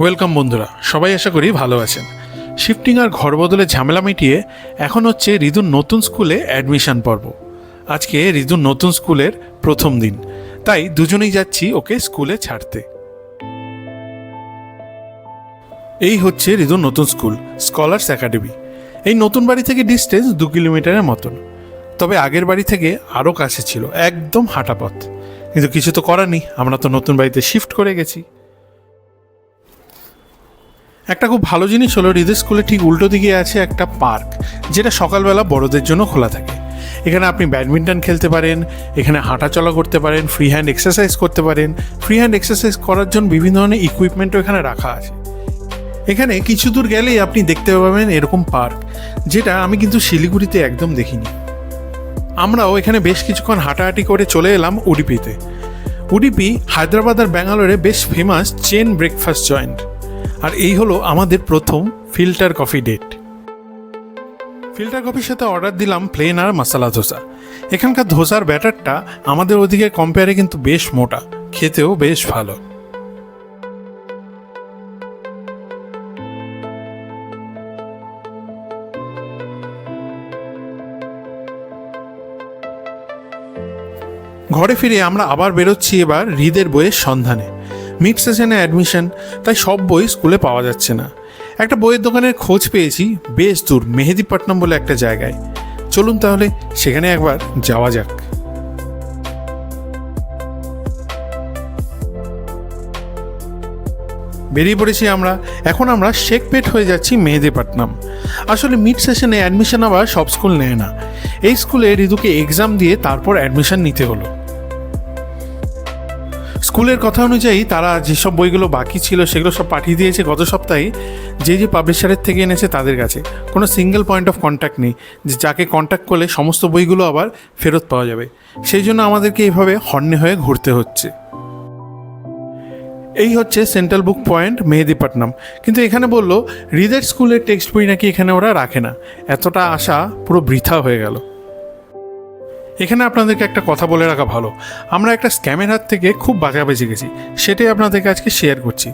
Welcome বন্ধুরা, সবাই আশা করি ভালো আছেন। শিফটিং আর ঘর বদলে ঝামেলা মিটিয়ে এখন হচ্ছে রিদুর নতুন স্কুলে অ্যাডমিশন পর্ব। আজকে রিদুর নতুন স্কুলের প্রথম দিন, তাই দুজনেই যাচ্ছি ওকে স্কুলে ছাড়তে। এই হচ্ছে রিদুর নতুন স্কুল, স্কলার্স একাডেমি। এই নতুন বাড়ি থেকে ডিস্টেন্স দু কিলোমিটারের মতন। তবে আগের বাড়ি থেকে আরও কাছে ছিল, একদম হাঁটা পথ। কিন্তু কিছু তো করার নেই, আমরা তো নতুন বাড়িতে শিফট করে গেছি। একটা খুব ভালো জিনিস হলো হৃদয় স্কুলে ঠিক উল্টো দিকে আছে একটা পার্ক, যেটা সকালবেলা বড়দের জন্য খোলা থাকে। এখানে আপনি ব্যাডমিন্টন খেলতে পারেন, এখানে হাঁটাচলা করতে পারেন ফ্রি হ্যান্ড এক্সারসাইজ করতে পারেন। ফ্রি হ্যান্ড এক্সারসাইজ করার জন্য বিভিন্ন ধরনের ইকুইপমেন্টও এখানে রাখা আছে। এখানে কিছু দূর গেলেই আপনি দেখতে পাবেন এরকম পার্ক, যেটা আমি কিন্তু শিলিগুড়িতে একদম দেখিনি। আমরাও এখানে বেশ কিছুক্ষণ হাঁটাহাঁটি করে চলে এলাম উডিপিতে। উডিপি হায়দ্রাবাদ আর ব্যাঙ্গালোরে বেশ ফেমাস চেন ব্রেকফাস্ট জয়েন্ট আর এই হলো আমাদের প্রথম ফিল্টার কফি ডেট। ফিল্টার কফির সাথে অর্ডার দিলাম প্লেন আর মশলা ধোসা। এখানকার ধোসার ব্যাটারটা আমাদের ওদিকে কম্পেয়ারে কিন্তু বেশ মোটা, খেতেও বেশ ভালো। ঘরে ফিরে আমরা আবার বেরোচ্ছি এবার হৃদের বইয়ের সন্ধানে। মিড সেশনে অ্যাডমিশন তাই সব বই স্কুলে পাওয়া যাচ্ছে না। একটা বইয়ের দোকানের খোঁজ পেয়েছি, বেশ দূর, মেহেদিপট্টনম বলে একটা জায়গায়। চলুন তাহলে সেখানে একবার যাওয়া যাক। বেরিয়ে পড়েছি আমরা, এখন আমরা শেখপেট হয়ে যাচ্ছি মেহেদিপট্টনম। আসলে মিড সেশনে অ্যাডমিশন আবার সব স্কুল নেয় না। এই স্কুলে ঋতুকে এক্সাম দিয়ে তারপর অ্যাডমিশন নিতে হলো। স্কুলের কথা অনুযায়ী তারা যেসব বইগুলো বাকি ছিল সেগুলো সব পাঠিয়ে দিয়েছে গত সপ্তাহে, যে যে পাবলিশারের থেকে এনেছে তাদের কাছে। কোনো সিঙ্গেল পয়েন্ট অফ কন্ট্যাক্ট নেই, যে যাকে কন্ট্যাক্ট করলে সমস্ত বইগুলো আবার ফেরত পাওয়া যাবে। সেই জন্য আমাদেরকে এইভাবে হর্নে হয়ে ঘুরতে হচ্ছে। এই হচ্ছে সেন্ট্রাল বুক পয়েন্ট, মেহেদিপট্টনম। কিন্তু এখানে বলল রিদের স্কুলের টেক্সট বই নাকি এখানে ওরা রাখে না। এতটা আশা পুরো বৃথা হয়ে গেল। এখানে আপনাদেরকে একটা কথা বলে রাখা ভালো। আমরা একটা স্ক্যামের হাত থেকে খুব বাঁচা বেঁচে গেছি, সেটাই আপনাদেরকে আজকে শেয়ার করছি।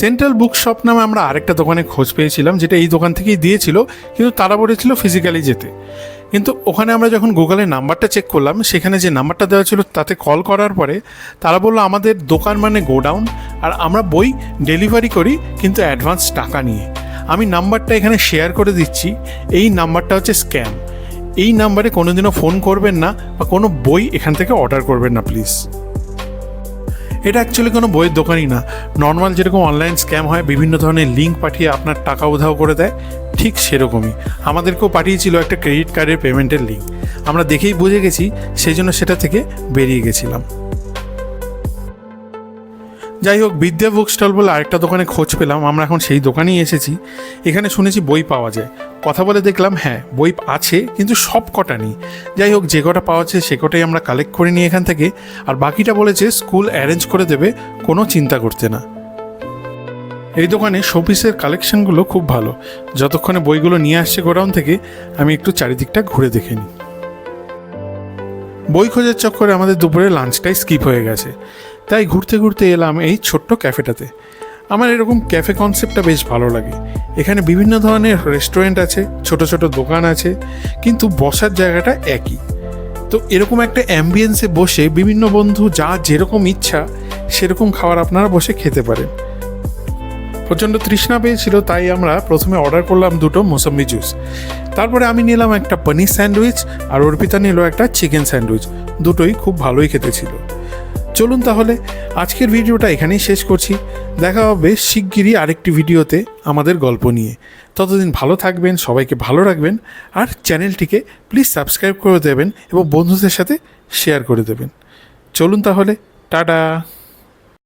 সেন্ট্রাল বুক শপ নামে আমরা আরেকটা দোকানে খোঁজ পেয়েছিলাম, যেটা এই দোকান থেকেই দিয়েছিল, কিন্তু তারা বলেছিল ফিজিক্যালি যেতে। কিন্তু ওখানে আমরা যখন গুগলে নাম্বারটা চেক করলাম, সেখানে যে নাম্বারটা দেওয়া ছিল তাতে কল করার পরে তারা বলল, আমাদের দোকান মানে গোডাউন আর আমরা বই ডেলিভারি করি, কিন্তু অ্যাডভান্স টাকা নিয়ে। আমি নাম্বারটা এখানে শেয়ার করে দিচ্ছি, এই নাম্বারটা হচ্ছে স্ক্যাম এই নাম্বারে কোনোদিনও ফোন করবেন না বা কোনো বই এখান থেকে অর্ডার করবেন না, প্লিজ। এটা অ্যাকচুয়ালি কোনো বইয়ের দোকানই না। নর্মাল যেরকম অনলাইন স্ক্যাম হয়, বিভিন্ন ধরনের লিঙ্ক পাঠিয়ে আপনার টাকা উধাও করে দেয়, ঠিক সেরকমই। আমাদেরকেও পাঠিয়েছিল একটা ক্রেডিট কার্ডের পেমেন্টের লিঙ্ক আমরা দেখেই বুঝে গেছি সেই জন্য সেটা থেকে বেরিয়ে গেছিলাম। যাই হোক, বিদ্যা বুক স্টল বলে আরেকটা দোকানে খোঁজ পেলাম। আমরা এখন সেই দোকানেই এসেছি। এখানে শুনেছি বই পাওয়া যায়। কথা বলে দেখলাম হ্যাঁ বই আছে, কিন্তু সব কটা নেই। যাই হোক, যে কটা পাওয়া আছে, সে কটাই আমরা কালেক্ট করে নিই এখান থেকে। আর বাকিটা বলেছে স্কুল অ্যারেঞ্জ করে দেবে, কোনো চিন্তা করতে না। এই দোকানে শোপিসের কালেকশনগুলো খুব ভালো। যতক্ষণে বইগুলো নিয়ে আসছে গোডাউন থেকে, আমি একটু চারিদিকটা ঘুরে দেখে নিই। বই খোঁজার চক্করে আমাদের দুপুরে লাঞ্চটাই স্কিপ হয়ে গেছে। তাই ঘুরতে ঘুরতে এলাম এই ছোট্ট ক্যাফেটাতে আমার এরকম ক্যাফে কনসেপ্টটা বেশ ভালো লাগে। এখানে বিভিন্ন ধরনের রেস্টুরেন্ট আছে, ছোট ছোট দোকান আছে, কিন্তু বসার জায়গাটা একই। তো এরকম একটা অ্যাম্বিয়েন্সে বসে বিভিন্ন বন্ধু যা যেরকম ইচ্ছা, সেরকম খাবার আপনারা বসে খেতে পারেন। প্রচণ্ড তৃষ্ণা পেয়েছিল, তাই আমরা প্রথমে অর্ডার করলাম দুটো মোসাম্বি জুস তারপরে আমি নিলাম একটা পনির স্যান্ডউইচ আর অর্পিতা নিল একটা চিকেন স্যান্ডউইচ দুটোই খুব ভালোই খেতে ছিল। চলুন তাহলে আজকের ভিডিওটা এখানেই শেষ করছি। দেখা হবে শিগগিরই আরেকটি ভিডিওতে আমাদের গল্প নিয়ে। ততদিন ভালো থাকবেন, সবাইকে ভালো রাখবেন আর চ্যানেলটিকে প্লিজ সাবস্ক্রাইব করে দেবেন এবং বন্ধুদের সাথে শেয়ার করে দেবেন। চলুন তাহলে, টাটা।